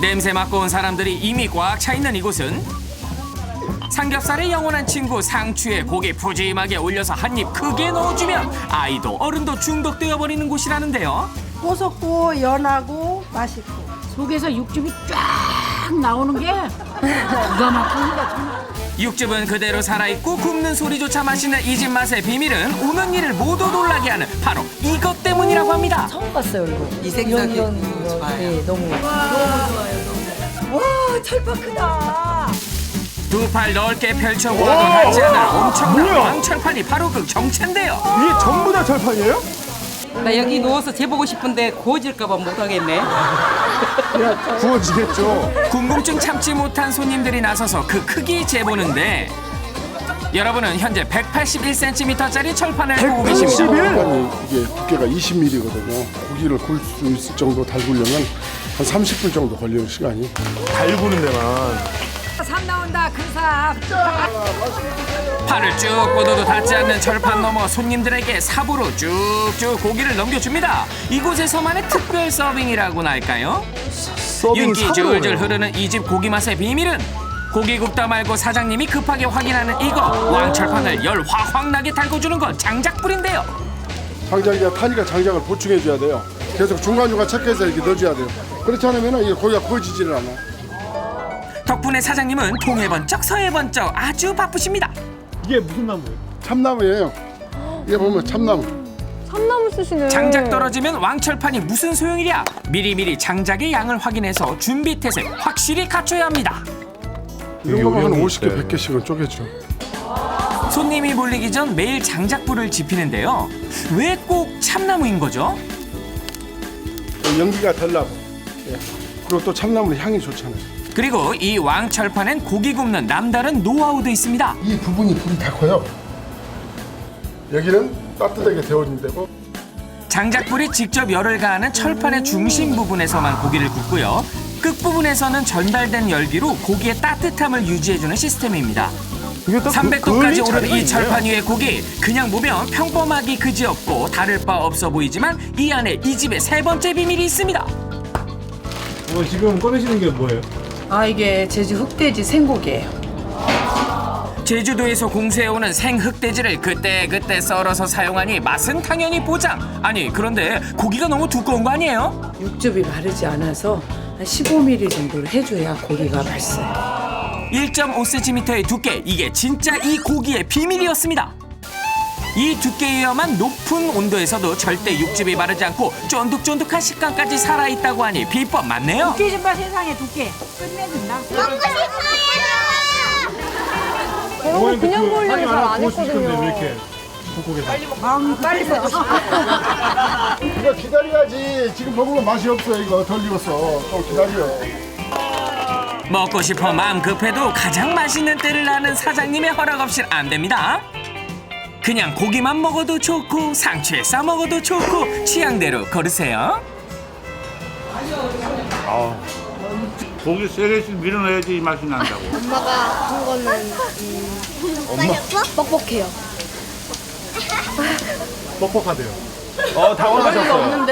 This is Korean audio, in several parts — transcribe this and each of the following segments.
냄새 맡고 온 사람들이 이미 꽉 차 있는 이곳은 삼겹살의 영원한 친구 상추에 고기 푸짐하게 올려서 한 입 크게 넣어주면 아이도 어른도 중독되어 버리는 곳이라는데요. 고소고 연하고 맛있고 속에서 육즙이 쫙 나오는 게 기가 막힙니다. 정말. 육즙은 그대로 살아있고 굽는 소리조차 맛있는 이 집 맛의 비밀은 오는 이를 모두 놀라게 하는 바로 이것 때문이라고 합니다. 처음 봤어요 이거. 이 생각이 이런 이런 거. 좋아요. 네, 너무. 와 철판 크다. 두 팔 넓게 펼쳐 보아도 닿지 않을 엄청난 왕철판이 바로 그 정체인데요. 이게 전부 다 철판이에요? 나 여기 누워서 재보고 싶은데 구워질까봐 못하겠네. 구워지겠죠. 궁금증 참지 못한 손님들이 나서서 그 크기 재보는데 여러분은 현재 181cm짜리 철판을 보고 계십니다. 181? 아니 이게 두께가 20mm거든요. 고기를 구울 수 있을 정도 달구려면 한 30분 정도 걸려요 시간이. 달구는 데만. 삽 나온다 그 삽. 팔을 쭉 뻗어도 닿지 않는 철판 넘어 손님들에게 삽으로 쭉쭉 고기를 넘겨줍니다. 이곳에서만의 특별 서빙이라고나 할까요? 서빙 윤기 삽으로 줄줄. 흐르는 이 집 고기 맛의 비밀은 고기 굽다 말고 사장님이 급하게 확인하는 이거 왕철판을 열 화확 나게 달궈주는 건 장작불인데요. 장작이가 타니까 장작을 보충해 줘야 돼요. 계속 중간중간 체크해서 이렇게 넣어줘야 돼요. 그렇지 않으면 이게 고기가 구워지지를 않아. 덕분에 사장님은 동해 번쩍 서해 번쩍 아주 바쁘십니다. 이게 무슨 나무예요? 참나무예요. 이게 보면 참나무. 참나무 쓰시네. 장작 떨어지면 왕철판이 무슨 소용이랴? 미리미리 장작의 양을 확인해서 준비 태세 확실히 갖춰야 합니다. 이런 거면 한 요령이 50개, 있어요. 100개씩은 쪼개죠. 손님이 몰리기 전 매일 장작불을 지피는데요. 왜 꼭 참나무인 거죠? 연기가 덜 나고. 예. 그리고 또 참나무는 향이 좋잖아요. 그리고 이 왕철판엔 고기 굽는 남다른 노하우도 있습니다. 이 부분이 불이 다 커요. 여기는 따뜻하게 데워진 데고 장작불이 직접 열을 가하는 철판의 중심 부분에서만 고기를 굽고요. 끝 부분에서는 전달된 열기로 고기의 따뜻함을 유지해주는 시스템입니다. 이게 딱 그- 300도까지 그을리 오르는 이 있네요. 위의 고기 그냥 보면 평범하기 그지없고 다를 바 없어 보이지만 이 안에 이 집의 세 번째 비밀이 있습니다. 어, 지금 꺼내시는 게 뭐예요? 아 이게 제주 흑돼지 생고기예요. 제주도에서 공수해오는 생흑돼지를 그때그때 썰어서 사용하니 맛은 당연히 보장. 아니 그런데 고기가 너무 두꺼운 거 아니에요? 육즙이 마르지 않아서 한 15mm 정도를 해줘야 고기가 맛있어요. 1.5cm의 두께 이게 진짜 이 고기의 비밀이었습니다. 이 두께여만 높은 온도에서도 절대 육즙이 마르지 않고 쫀득쫀득한 식감까지 살아있다고 하니 비법 맞네요. 뒤집어 세상에 두께 끝내준다. 저런 거 그냥 걸리면 잘안 했거든요. 이렇게 kokkok해서. 이거 기다려야지. 지금 먹으면 맛이 없어 이거 덜 익었어. 좀 기다려. 먹고 싶어 마음 급해도 가장 맛있는 때를 나는 사장님의 허락 없인 안 됩니다. 그냥 고기만 먹어도 좋고 상추에 싸 먹어도 좋고 취향대로 고르세요. 고기 세 개씩 밀어넣어야지 이 맛이 난다고. 엄마가 한 거는 음, 뻑뻑해요. 뻑뻑하대요. 어, 당황하셨어요.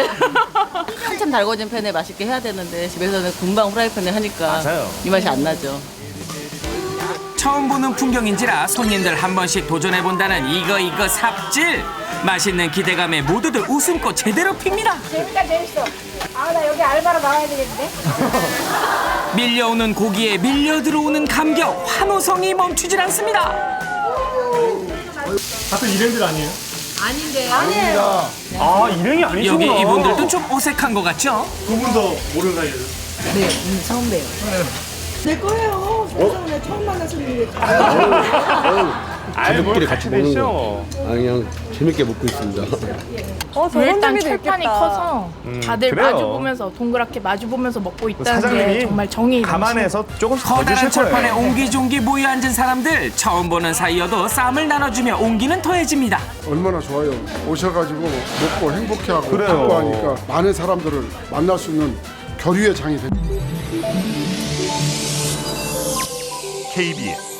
한참 달궈진 팬에 맛있게 해야 되는데 집에서는 금방 후라이팬에 하니까 맞아요. 이 맛이 안 나죠. 처음 보는 풍경인지라 손님들 한 번씩 도전해 본다는 이거 이거 삽질 맛있는 기대감에 모두들 웃음꽃 제대로 핍니다. 재밌다 재밌어. 아 나 여기 알바로 나와야 되겠는데. 밀려오는 고기에 밀려 들어오는 감격 환호성이 멈추질 않습니다. 같은 일행들 아니에요? 아닌데요. 아니에요. 아, 일행이 아니시구나. 여기 이분들도 좀 어색한 것 같죠? 두분더 모르는 사이예요. 네, 처음 봬요. 내 거예요. 세상에 처음 만난 손님이 가족끼리 같이 먹는 그냥 재밌게 먹고 있습니다. 어, 저런 일단 재미도 철판이 있겠다. 커서 다들 그래요. 마주 보면서 동그랗게 마주 보면서 먹고 있다는 사장님이 게 정말 정이 감안해서 조금씩 더 커다란 주실 철판에 거예요. 옹기종기 모여 앉은 사람들 처음 보는 사이여도 쌈을 나눠주며 온기는 더해집니다. 얼마나 좋아요. 오셔가지고 먹고 행복해하고 그래요. 기뻐하니까 많은 사람들을 만날 수 있는 교류의 장이 됩니다. KBS